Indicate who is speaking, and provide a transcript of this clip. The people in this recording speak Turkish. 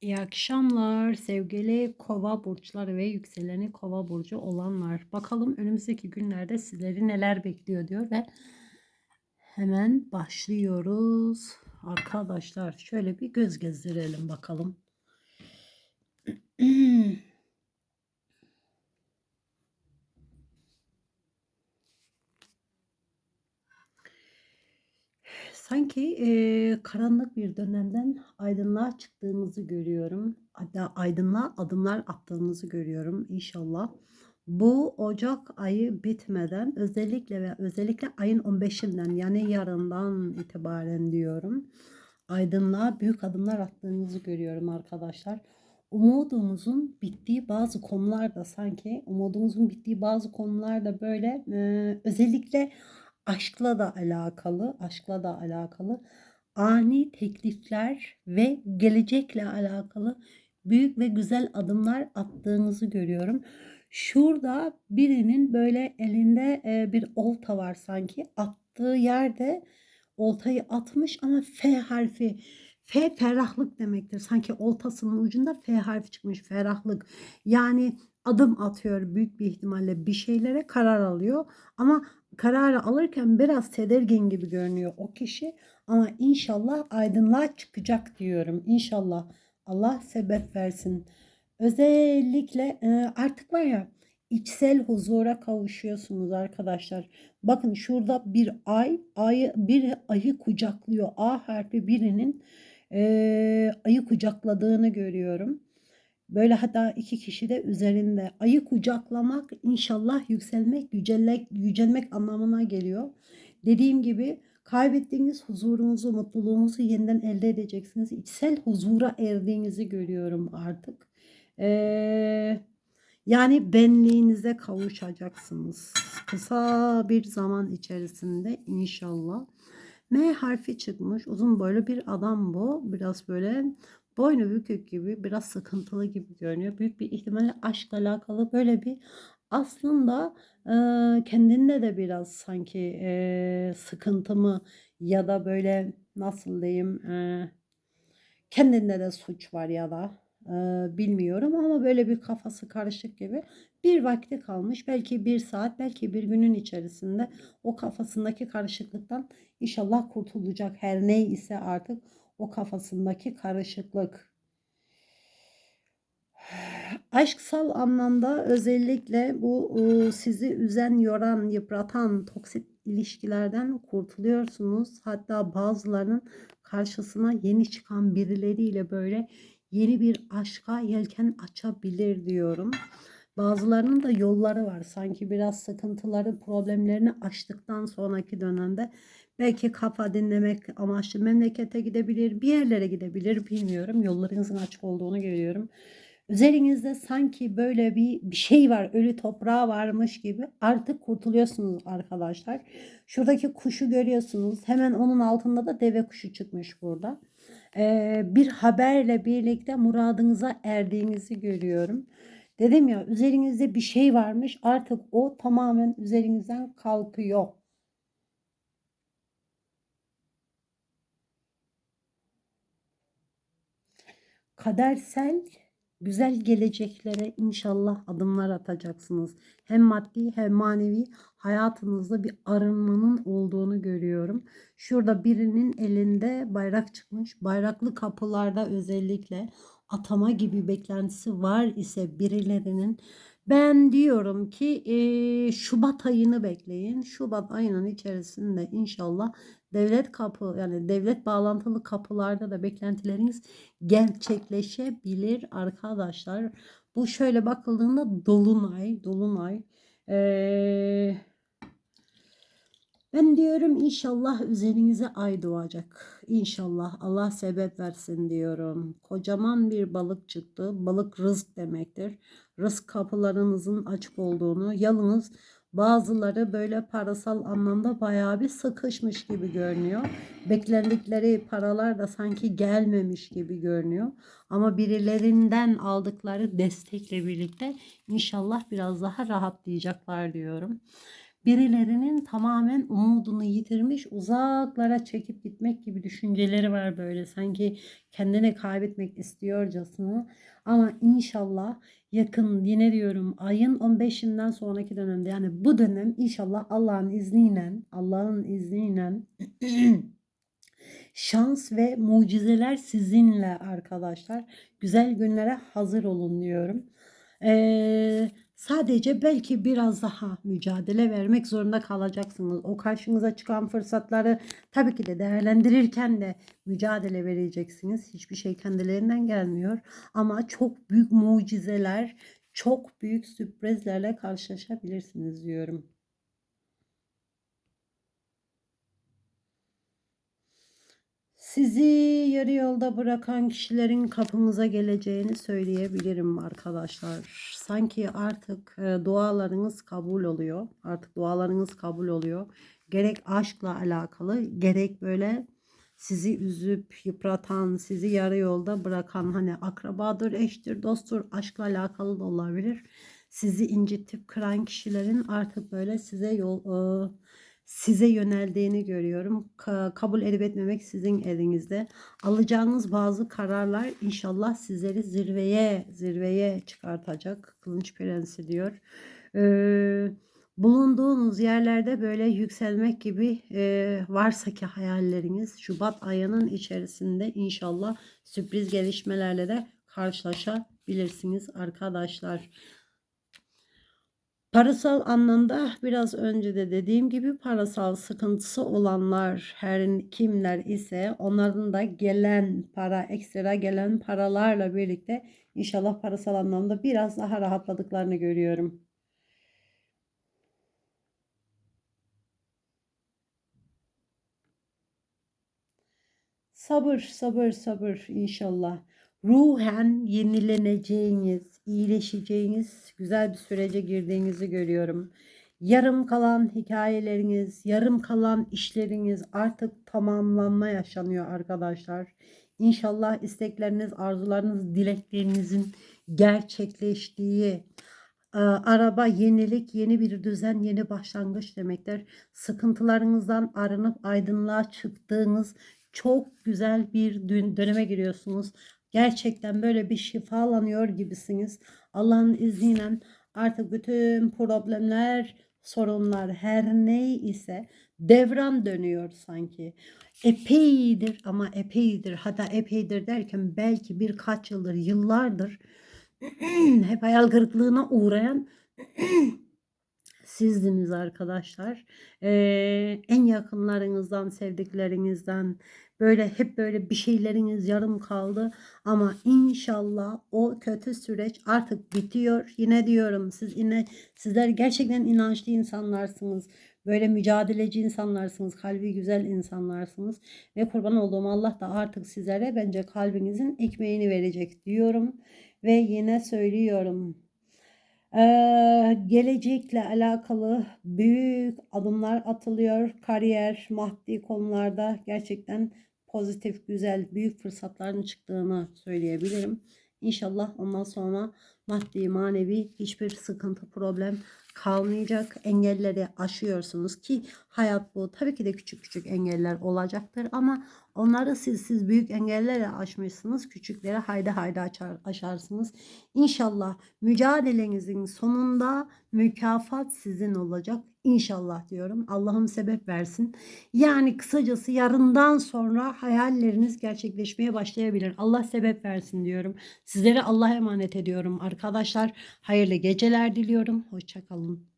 Speaker 1: İyi akşamlar sevgili kova burçları ve yükseleni kova burcu olanlar. Bakalım önümüzdeki günlerde sizleri neler bekliyor diyor ve hemen başlıyoruz. Arkadaşlar şöyle bir göz gezdirelim bakalım. Sanki eee, karanlık bir dönemden aydınlığa çıktığımızı görüyorum. Hatta aydınlığa adımlar attığımızı görüyorum inşallah. Bu Ocak ayı bitmeden özellikle ve özellikle ayın 15'inden yani yarından itibaren diyorum. Aydınlığa büyük adımlar attığınızı görüyorum arkadaşlar. Umudumuzun bittiği bazı konularda sanki umudumuzun bittiği bazı konularda böyle eee, özellikle aşkla da alakalı, aşkla da alakalı ani teklifler ve gelecekle alakalı büyük ve güzel adımlar attığınızı görüyorum. Şurada birinin böyle elinde e, bir olta var sanki. Attığı yerde oltayı atmış ama F harfi. F ferahlık demektir. Sanki oltasının ucunda F harfi çıkmış. Ferahlık. Yani adım atıyor büyük bir ihtimalle bir şeylere karar alıyor. Ama kararı alırken biraz tedirgin gibi görünüyor o kişi. Ama inşallah aydınlığa çıkacak diyorum. İnşallah Allah sebep versin. Özellikle e, artık var ya içsel huzura kavuşuyorsunuz arkadaşlar. Bakın şurada bir ay, ayı bir ayı kucaklıyor. A harfi birinin e, ayı kucakladığını görüyorum. Böyle hatta iki kişi de üzerinde. Ayı kucaklamak inşallah yükselmek, yücelmek, yücelmek anlamına geliyor. Dediğim gibi kaybettiğiniz huzurunuzu, mutluluğunuzu yeniden elde edeceksiniz. İçsel huzura erdiğinizi görüyorum artık. Ee, yani benliğinize kavuşacaksınız. Kısa bir zaman içerisinde inşallah. M harfi çıkmış. Uzun boylu bir adam bu. Biraz böyle boynu bükük gibi biraz sıkıntılı gibi görünüyor. Büyük bir ihtimalle aşkla alakalı böyle bir aslında e, kendinde de biraz sanki e, sıkıntı mı ya da böyle nasıl diyeyim e, kendinde de suç var ya da e, bilmiyorum ama böyle bir kafası karışık gibi bir vakti kalmış belki bir saat belki bir günün içerisinde o kafasındaki karışıklıktan inşallah kurtulacak her ne ise artık o kafasındaki karışıklık. Aşksal anlamda özellikle bu e, sizi üzen, yoran, yıpratan toksik ilişkilerden kurtuluyorsunuz. Hatta bazılarının karşısına yeni çıkan birileriyle böyle yeni bir aşka yelken açabilir diyorum. Bazılarının da yolları var. Sanki biraz sıkıntıları, problemlerini aştıktan sonraki dönemde belki kafa dinlemek amaçlı memlekete gidebilir, bir yerlere gidebilir bilmiyorum. Yollarınızın açık olduğunu görüyorum. Üzerinizde sanki böyle bir, bir şey var, ölü toprağı varmış gibi artık kurtuluyorsunuz arkadaşlar. Şuradaki kuşu görüyorsunuz. Hemen onun altında da deve kuşu çıkmış burada. Ee, bir haberle birlikte muradınıza erdiğinizi görüyorum. Dedim ya üzerinizde bir şey varmış artık o tamamen üzerinizden kalkıyor. Kadersel güzel geleceklere inşallah adımlar atacaksınız. Hem maddi hem manevi hayatınızda bir arınmanın olduğunu görüyorum. Şurada birinin elinde bayrak çıkmış. Bayraklı kapılarda özellikle atama gibi beklentisi var ise birilerinin ben diyorum ki e, Şubat ayını bekleyin. Şubat ayının içerisinde inşallah devlet kapı yani devlet bağlantılı kapılarda da beklentileriniz gerçekleşebilir arkadaşlar. Bu şöyle bakıldığında dolunay, dolunay. Ee, ben diyorum inşallah üzerinize ay doğacak. İnşallah Allah sebep versin diyorum. Kocaman bir balık çıktı. Balık rızk demektir. Rızk kapılarınızın açık olduğunu, yalnız bazıları böyle parasal anlamda bayağı bir sıkışmış gibi görünüyor. Beklendikleri paralar da sanki gelmemiş gibi görünüyor. Ama birilerinden aldıkları destekle birlikte inşallah biraz daha rahatlayacaklar diyorum. Birilerinin tamamen umudunu yitirmiş, uzaklara çekip gitmek gibi düşünceleri var böyle. Sanki kendini kaybetmek istiyorcasına. Ama inşallah yakın yine diyorum ayın 15'inden sonraki dönemde yani bu dönem inşallah Allah'ın izniyle Allah'ın izniyle şans ve mucizeler sizinle arkadaşlar. Güzel günlere hazır olun diyorum. Ee, sadece belki biraz daha mücadele vermek zorunda kalacaksınız. O karşınıza çıkan fırsatları tabii ki de değerlendirirken de mücadele vereceksiniz. Hiçbir şey kendilerinden gelmiyor. Ama çok büyük mucizeler, çok büyük sürprizlerle karşılaşabilirsiniz diyorum. Sizi yarı yolda bırakan kişilerin kapınıza geleceğini söyleyebilirim arkadaşlar. Sanki artık e, dualarınız kabul oluyor. Artık dualarınız kabul oluyor. Gerek aşkla alakalı, gerek böyle sizi üzüp yıpratan, sizi yarı yolda bırakan hani akrabadır, eştir, dosttur, aşkla alakalı da olabilir. Sizi incitip kıran kişilerin artık böyle size yol e, size yöneldiğini görüyorum. Ka- kabul edip etmemek sizin elinizde. Alacağınız bazı kararlar inşallah sizleri zirveye zirveye çıkartacak. Kılınç Prensi diyor. Ee, bulunduğunuz yerlerde böyle yükselmek gibi e, varsa ki hayalleriniz Şubat ayının içerisinde inşallah sürpriz gelişmelerle de karşılaşabilirsiniz arkadaşlar. Parasal anlamda biraz önce de dediğim gibi parasal sıkıntısı olanlar her kimler ise onların da gelen para ekstra gelen paralarla birlikte inşallah parasal anlamda biraz daha rahatladıklarını görüyorum. Sabır, sabır, sabır inşallah. Ruhen yenileneceğiniz, iyileşeceğiniz güzel bir sürece girdiğinizi görüyorum. Yarım kalan hikayeleriniz, yarım kalan işleriniz artık tamamlanma yaşanıyor arkadaşlar. İnşallah istekleriniz, arzularınız, dileklerinizin gerçekleştiği, araba yenilik, yeni bir düzen, yeni başlangıç demektir. Sıkıntılarınızdan arınıp aydınlığa çıktığınız çok güzel bir döneme giriyorsunuz. Gerçekten böyle bir şifalanıyor gibisiniz. Allah'ın izniyle artık bütün problemler, sorunlar her ne ise devran dönüyor sanki. Epeydir ama epeydir hatta epeydir derken belki birkaç yıldır, yıllardır hep hayal kırıklığına uğrayan sizdiniz arkadaşlar. Ee, en yakınlarınızdan, sevdiklerinizden böyle hep böyle bir şeyleriniz yarım kaldı ama inşallah o kötü süreç artık bitiyor. Yine diyorum siz yine sizler gerçekten inançlı insanlarsınız. Böyle mücadeleci insanlarsınız, kalbi güzel insanlarsınız ve kurban olduğum Allah da artık sizlere bence kalbinizin ekmeğini verecek diyorum ve yine söylüyorum ee, gelecekle alakalı büyük adımlar atılıyor. Kariyer, maddi konularda gerçekten pozitif, güzel, büyük fırsatların çıktığını söyleyebilirim. İnşallah ondan sonra maddi, manevi hiçbir sıkıntı, problem kalmayacak. Engelleri aşıyorsunuz ki hayat bu. Tabii ki de küçük küçük engeller olacaktır ama onları siz siz büyük engellerle aşmışsınız. Küçükleri haydi haydi açar, aşarsınız. İnşallah mücadelenizin sonunda mükafat sizin olacak. İnşallah diyorum. Allah'ım sebep versin. Yani kısacası yarından sonra hayalleriniz gerçekleşmeye başlayabilir. Allah sebep versin diyorum. Sizlere Allah'a emanet ediyorum arkadaşlar. Hayırlı geceler diliyorum. Hoşçakalın.